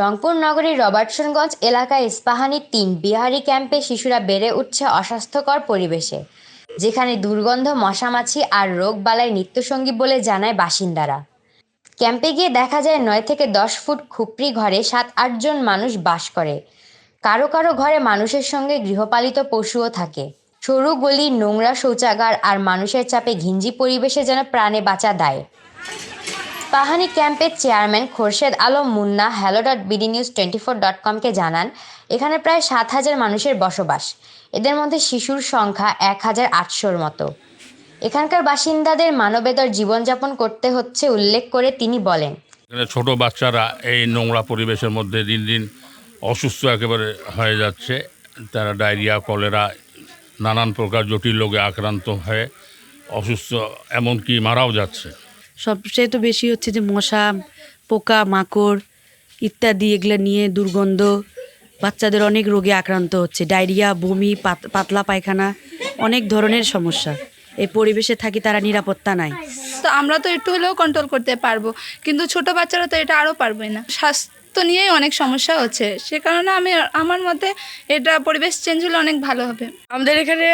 রংপুর নগরীর রবার্টসনগঞ্জ এলাকায় ইস্পাহানি তিন বিহারি ক্যাম্পে শিশুরা বেড়ে উঠছে অস্বাস্থ্যকর পরিবেশে, যেখানে দুর্গন্ধ, মশামাছি আর রোগবালাই নিত্যসঙ্গী বলে জানায় বাসিন্দারা। ক্যাম্পে গিয়ে দেখা যায় নয় থেকে দশ ফুট খুপড়ি ঘরে সাত আটজন মানুষ বাস করে। কারও কারও ঘরে মানুষের সঙ্গে গৃহপালিত পশুও থাকে। সরু গলি, নোংরা শৌচাগার আর মানুষের চাপে ঘিঞ্জি পরিবেশে যেন প্রাণে বাঁচা দেয়। পাহানি ক্যাম্পের chairman Khorshed Alam Munna hello dot BD news twenty four dot কমকে জানান, এখানে প্রায় সাত হাজার মানুষের বসবাস। এদের মধ্যে শিশুর সংখ্যা এক হাজার আটশোর মতো। এখানকার বাসিন্দাদের মানবেতর জীবনযাপন করতে হচ্ছে উল্লেখ করে তিনি বলেন। ছোট বাচ্চারা এই নোংরা পরিবেশের মধ্যে দিন দিন অসুস্থ একেবারে হয়ে যাচ্ছে। তারা ডায়রিয়া, কলেরা, নানান প্রকার জটিল রোগে আক্রান্ত হয়ে অসুস্থ, এমনকি মারাও যাচ্ছে। সবচেয়ে তো বেশি হচ্ছে যে মশা, পোকা, মাকড় ইত্যাদি এগুলো নিয়ে দুর্গন্ধ। বাচ্চাদের অনেক রোগে আক্রান্ত হচ্ছে। ডায়রিয়া, বমি, পাত- পাতলা পায়খানা, অনেক ধরনের সমস্যা। এই পরিবেশে থাকি তারা নিরাপত্তা নাই। তো আমরা তো একটু হলেও কন্ট্রোল করতে পারব। কিন্তু ছোট বাচ্চারা তো এটা আরও পারবে না। স্বাস্থ্য নিয়েই অনেক সমস্যা হচ্ছে। সে কারণে আমি আমার মতে এটা পরিবেশ চেঞ্জ হলে অনেক ভালো হবে। আমাদের এখানে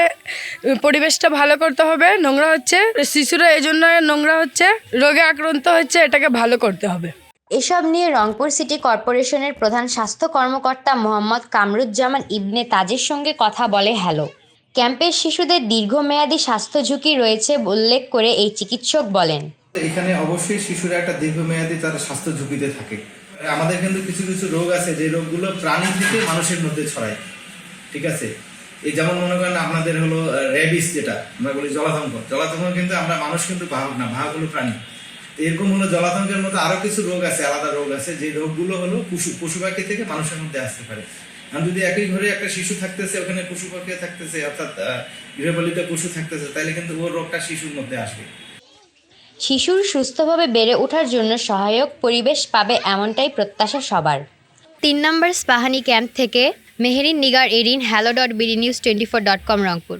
পরিবেশটা ভালো করতে হবে নোংরা হচ্ছে। শিশুরা এই জন্য নোংরা হচ্ছে রোগে আক্রান্ত হচ্ছে এটাকে ভালো করতে হবে। এসব নিয়ে রংপুর সিটি কর্পোরেশনের প্রধান স্বাস্থ্য কর্মকর্তা মোহাম্মদ কামরুজ্জামান ইবনে তাজের সঙ্গে কথা বলে হ্যালো। ক্যাম্পের শিশুদের দীর্ঘমেয়াদী স্বাস্থ্য ঝুঁকি রয়েছে উল্লেখ করে এই চিকিৎসক বলেন। এখানে অবশ্যই শিশুরা একটা দীর্ঘমেয়াদী তার স্বাস্থ্য ঝুঁকিতে থাকে। আমাদের কিন্তু কিছু কিছু রোগ আছে, যে রোগগুলো প্রাণী থেকে মানুষের মধ্যে ছড়ায়। ঠিক আছে? এই যেমন মনে করেন আপনাদের হলো র্যাবিস যেটা, আমরা বলি জলাতঙ্ক। জলাতঙ্ক কিন্তু আমরা, মানুষ কিন্তু বাহক না বাহক হলো প্রাণী। এরকম হলো জলাতঙ্কের মতো আরও কিছু রোগ আছে, আলাদা রোগ আছে, যে রোগগুলো হলো পশু পশু পাখি থেকে মানুষের মধ্যে আসতে পারে। আর যদি একই ঘরে একটা শিশু থাকতেছে, ওখানে পশু পাখি থাকতেছে, অর্থাৎ গৃহপালিত পশু থাকতেছে, তাহলে কিন্তু ওর রোগটা শিশুর মধ্যে আসবে। শিশুর সুস্থভাবে বেড়ে ওঠার জন্য সহায়ক পরিবেশ পাবে এমনটাই প্রত্যাশা সবার। তিন নম্বর স্পাহানি ক্যাম্প থেকে Meherin Nigar Erin hello dot BD news twenty four dot com Rangpur.